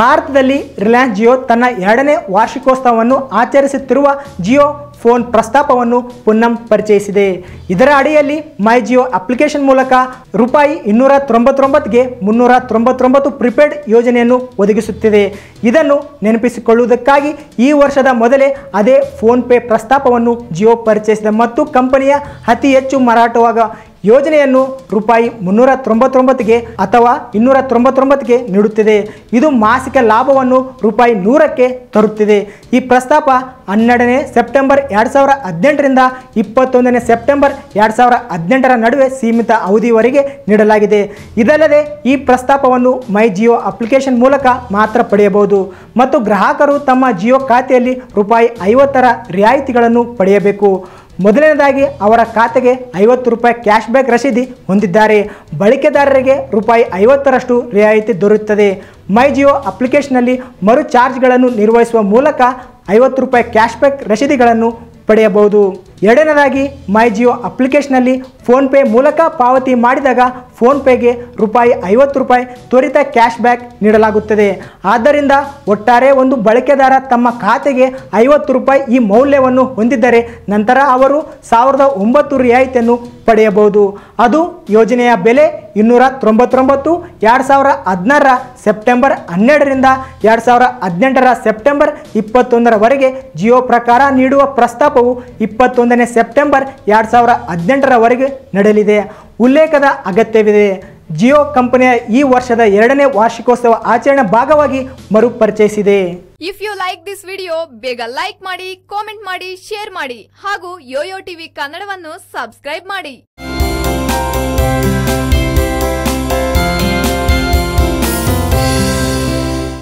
ಭಾರತದಲ್ಲಿ ರಿಲಯನ್ಸ್ ಜಿಯೋ ತನ್ನ ಎರಡನೇ ವಾರ್ಷಿಕೋತ್ಸವವನ್ನು ಆಚರಿಸುತ್ತಿರುವ ಜಿಯೋ ಫೋನ್ ಪ್ರಸ್ತಾಪವನ್ನು ಪುನ್ನಂ ಪರಿಚಯಿಸಿದೆ. ಇದರ ಅಡಿಯಲ್ಲಿ ಮೈ ಜಿಯೋ ಅಪ್ಲಿಕೇಶನ್ ಮೂಲಕ ರೂಪಾಯಿ ಇನ್ನೂರ ತೊಂಬತ್ತೊಂಬತ್ತಿಗೆ ಮುನ್ನೂರ ತೊಂಬತ್ತೊಂಬತ್ತು ಪ್ರಿಪೇಡ್ ಯೋಜನೆಯನ್ನು ಒದಗಿಸುತ್ತಿದೆ. ಇದನ್ನು ನೆನಪಿಸಿಕೊಳ್ಳುವುದಕ್ಕಾಗಿ ಈ ವರ್ಷದ ಮೊದಲೇ ಅದೇ ಫೋನ್ ಪೇ ಪ್ರಸ್ತಾಪವನ್ನು ಜಿಯೋ ಪರಿಚಯಿಸಿದೆ ಮತ್ತು ಕಂಪನಿಯ ಅತಿ ಹೆಚ್ಚು ಮಾರಾಟವಾಗ ಯೋಜನೆಯನ್ನು ರೂಪಾಯಿ ಮುನ್ನೂರ ತೊಂಬತ್ತೊಂಬತ್ತಿಗೆ ಅಥವಾ ಇನ್ನೂರ ತೊಂಬತ್ತೊಂಬತ್ತಿಗೆ ನೀಡುತ್ತಿದೆ. ಇದು ಮಾಸಿಕ ಲಾಭವನ್ನು ರೂಪಾಯಿ ನೂರಕ್ಕೆ ತರುತ್ತಿದೆ. ಈ ಪ್ರಸ್ತಾಪ ಹನ್ನೆರಡನೇ ಸೆಪ್ಟೆಂಬರ್ ಎರಡು ಸಾವಿರ ಹದಿನೆಂಟರಿಂದ ಇಪ್ಪತ್ತೊಂದನೇ ಸೆಪ್ಟೆಂಬರ್ ಎರಡು ಸಾವಿರ ಹದಿನೆಂಟರ ನಡುವೆ ಸೀಮಿತ ಅವಧಿವರೆಗೆ ನೀಡಲಾಗಿದೆ. ಇದಲ್ಲದೆ ಈ ಪ್ರಸ್ತಾಪವನ್ನು ಮೈ ಜಿಯೋ ಅಪ್ಲಿಕೇಶನ್ ಮೂಲಕ ಮಾತ್ರ ಪಡೆಯಬಹುದು. ಮತ್ತು ಗ್ರಾಹಕರು ತಮ್ಮ ಜಿಯೋ ಖಾತೆಯಲ್ಲಿ ರೂಪಾಯಿ ಐವತ್ತರ ರಿಯಾಯಿತಿಗಳನ್ನು ಪಡೆಯಬೇಕು. ಮೊದಲನೇದಾಗಿ ಅವರ ಖಾತೆಗೆ ಐವತ್ತು ರೂಪಾಯಿ ಕ್ಯಾಶ್ ಬ್ಯಾಕ್ ರಸೀದಿ ಹೊಂದಿದ್ದಾರೆ. ಬಳಕೆದಾರರಿಗೆ ರೂಪಾಯಿ ಐವತ್ತರಷ್ಟು ರಿಯಾಯಿತಿ ದೊರೆಯುತ್ತದೆ. ಮೈ ಜಿಯೋ ಅಪ್ಲಿಕೇಶನ್ನಲ್ಲಿ ಮರು ಚಾರ್ಜ್ಗಳನ್ನು ನಿರ್ವಹಿಸುವ ಮೂಲಕ ಐವತ್ತು ರೂಪಾಯಿ ಕ್ಯಾಶ್ ಬ್ಯಾಕ್ ರಸೀದಿಗಳನ್ನು ಪಡೆಯಬಹುದು. ಎರಡನೇದಾಗಿ ಮೈ ಜಿಯೋ ಅಪ್ಲಿಕೇಶನ್ನಲ್ಲಿ ಫೋನ್ಪೇ ಮೂಲಕ ಪಾವತಿ ಮಾಡಿದಾಗ ಫೋನ್ಪೇಗೆ ರೂಪಾಯಿ ಐವತ್ತು ರೂಪಾಯಿ ತ್ವರಿತ ಕ್ಯಾಶ್ ಬ್ಯಾಕ್ ನೀಡಲಾಗುತ್ತದೆ. ಆದ್ದರಿಂದ ಒಟ್ಟಾರೆ ಒಂದು ಬಳಕೆದಾರ ತಮ್ಮ ಖಾತೆಗೆ ಐವತ್ತು ರೂಪಾಯಿ ಈ ಮೌಲ್ಯವನ್ನು ಹೊಂದಿದ್ದರೆ ನಂತರ ಅವರು ಸಾವಿರದ ಒಂಬತ್ತು ರಿಯಾಯಿತಿಯನ್ನು ಪಡೆಯಬಹುದು. ಅದು ಯೋಜನೆಯ ಬೆಲೆ ಇನ್ನೂರ ತೊಂಬತ್ತೊಂಬತ್ತು, ಎರಡು ಸಾವಿರ ಹದಿನಾರರ ಸೆಪ್ಟೆಂಬರ್ ಹನ್ನೆರಡರಿಂದ ಎರಡು ಸಾವಿರ ಹದಿನೆಂಟರ ಸೆಪ್ಟೆಂಬರ್ ಇಪ್ಪತ್ತೊಂದರವರೆಗೆ ಜಿಯೋ ಪ್ರಕಾರ ನೀಡುವ ಪ್ರಸ್ತಾಪವು ಇಪ್ಪತ್ತೊಂದನೇ ಸೆಪ್ಟೆಂಬರ್ ಎರಡು ಸಾವಿರ ಹದಿನೆಂಟರವರೆಗೆ ನಡೆಯಲಿದೆ. ಉಲ್ಲೇಖದ ಅಗತ್ಯವಿದೆ. ಜಿಯೋ ಕಂಪನಿಯ ಈ ವರ್ಷದ ಎರಡನೇ ವಾರ್ಷಿಕೋತ್ಸವ ಆಚರಣೆ ಭಾಗವಾಗಿ ಮರುಪರಿಚಯಿಸಿದೆ. If you like this video ಬೇಗ ಲೈಕ್ ಮಾಡಿ ಕಾಮೆಂಟ್ ಮಾಡಿ ಶೇರ್ ಮಾಡಿ, ಹಾಗೂ ಯೋಯೋ ಟಿವಿ ಕನ್ನಡವನ್ನು ಸಬ್ಸ್ಕ್ರೈಬ್ ಮಾಡಿ.